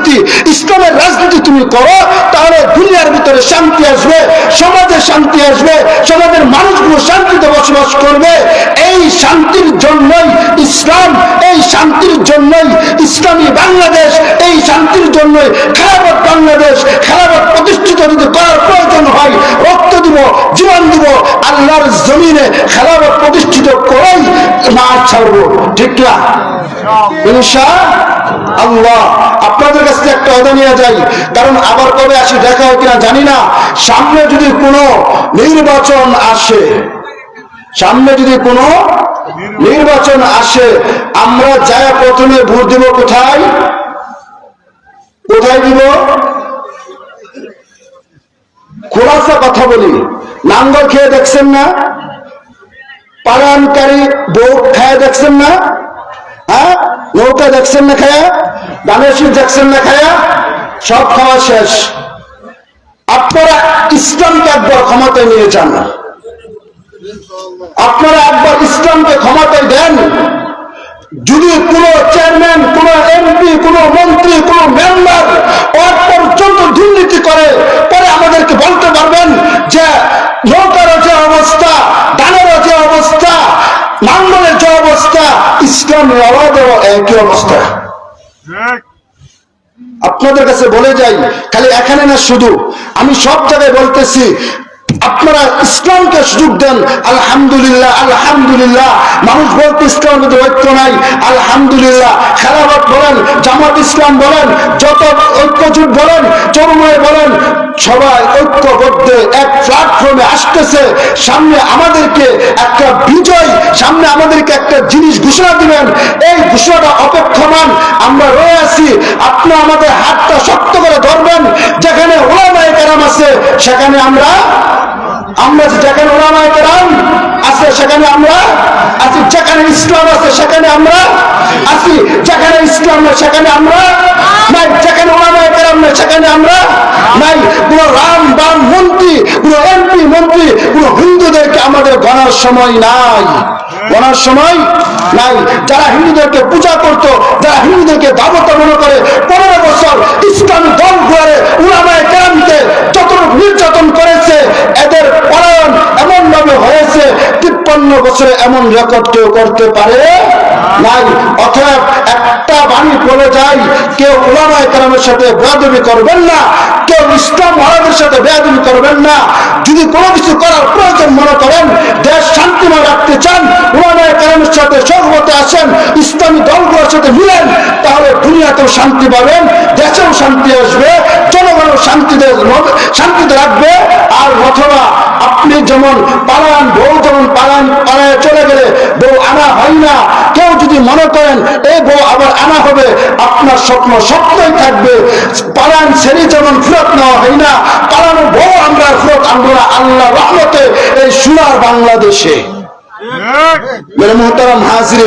রাজনীতি, ইসলামের রাজনীতি তুমি করো, তাহলে দুনিয়ার ভিতরে শান্তি আসবে, সমাজে শান্তি আসবে, সমাজের মানুষগুলো শান্তিতে বসবাস করবে। এই শান্তির জন্যই ইসলাম, এই শান্তির জন্যই ইসলামী বাংলাদেশ, এই শান্তির জন্যই খেলাফত বাংলাদেশ, খেলাফত প্রতিষ্ঠিত যদি করার প্রয়োজন হয়, রক্ত দিব, জীবন দিব, আল্লাহর জমিনে খেলাফত প্রতিষ্ঠিত করেই না ছাড়বো। ঠিক না ইনশা আল্লাহ, আপনাদের কাছ একটা অদা নিয়ে যাই। কারণ আবার কবে আসি দেখা হয় কিনা জানি না। সামনে যদি কোনো নির্বাচন আসে, সামনে যদি কোনো নির্বাচন আসে, আমরা যায় প্রথমে ভোট দিব কোথায়? কোথায় দিব? খোলাসা কথা বলি। নাঙ্গল খেয়ে দেখছেন না? পালানকারী বউ খেয়ে দেখছেন না? হ্যাঁ? নৌকা দেখছেন না খায়া? শীষ দেখছেন না খায়া? সব খাওয়া শেষ। আপনারা ইসলামকে একবার ক্ষমতায় নিয়ে যান না। আপনারা একবার ইসলামকে ক্ষমতায় দেন। যদি কোন চেয়ারম্যান কোন এমপি কোন মন্ত্রী, কোন মেম্বার পর্যন্ত দুর্নীতি করে পরে আমাদেরকে বলতে পারবেন যে নৌকারও যে অবস্থা ডানেরও যে অবস্থা নাঙ্গলের যে অবস্থা একই অবস্থা। আপনাদের কাছে বলে যাই খালি এখানে না শুধু আমি সব জায়গায় বলতেছি আপনারা ইসলামকে সুযোগ দেন, আলহামদুলিল্লাহ আলহামদুলিল্লাহ। মানুষ বলতে ইসলামের মধ্যে ঐক্য নাই, আলহামদুলিল্লাহ। খেলাফত বলেন, জামাত ইসলাম বলেন, যত ঐক্যজুট বলেন চরময় বলেন, সবাই ঐক্যবদ্ধ, এক প্ল্যাটফর্মে আসতেছে। সামনে আমাদেরকে একটা বিজয়, সামনে আমাদেরকে একটা জিনিস ঘোষণা দিবেন। এই ঘোষণাটা অপেক্ষমান, আমরা রয়ে আছি। আপনি আমাদের হাতটা শক্ত করে ধরবেন। যেখানে ওলামায় কেরাম আছে, সেখানে আমরা আমরা যেখানে ওলামায় কেরাম আছে, সেখানে আমরা আছি। যেখানে ইসলাম আছে, সেখানে আমরা আছি। যেখানে ইসলাম না সেখানে আমরা নাই। যেখানে ওলামায় কেরাম না সেখানে আমরা নাই। কোন রাম, বাম, মন্ত্রী কোন এমপি, মন্ত্রী কোন হিন্দুদেরকে আমাদের গণার সময় নাই। গণার সময় নাই। যারা হিন্দুদেরকে পূজা করত যারা হিন্দুদেরকে দাবত মনে করে পনেরো বছর ইসলামী দল করে উলামায় কেরামকে যত নির্যাতন করেছে এদের পলায়ন এমন ভাবে হয়েছে তিপ্পান্ন বছরে এমন রেকর্ড কেউ করতে পারে? নাই। অথবা একটা বাণী বলে যায় কেউ উলামায় কেরামের সাথে বেয়াদবি করবেন না, কেউ ইসলাম মহারাজের সাথে বেয়াদবি করবেন না। যদি কোনো কিছু করার প্রয়োজন মনে করেন, দেশ শান্তিময় রাখতে চান, উলামায় কেরামের সাথে সহমতে আসেন ইসলামী দলগুলোর সাথে মিলেন, তাহলে দুনিয়াতেও শান্তি পাবেন, দেশেও শান্তি আসবে। শান্তিতে শান্তিতে রাখবে। আর অথবা আপনি যেমন পালান বউ যেমন পালান পালায় চলে গেলে বউ আনা হয় না। কেউ যদি মনে করেন এই বউ আবার আনা হবে। আপনার স্বপ্ন স্বপ্নই থাকবে। পালান ছেড়ে যেমন ফেরত নেওয়া হয় না পালানো বউ আমরা ফেরত আনব না। আল্লাহ রহমতে এই সুরার বাংলাদেশে। মেরে মোহতারাম হাজির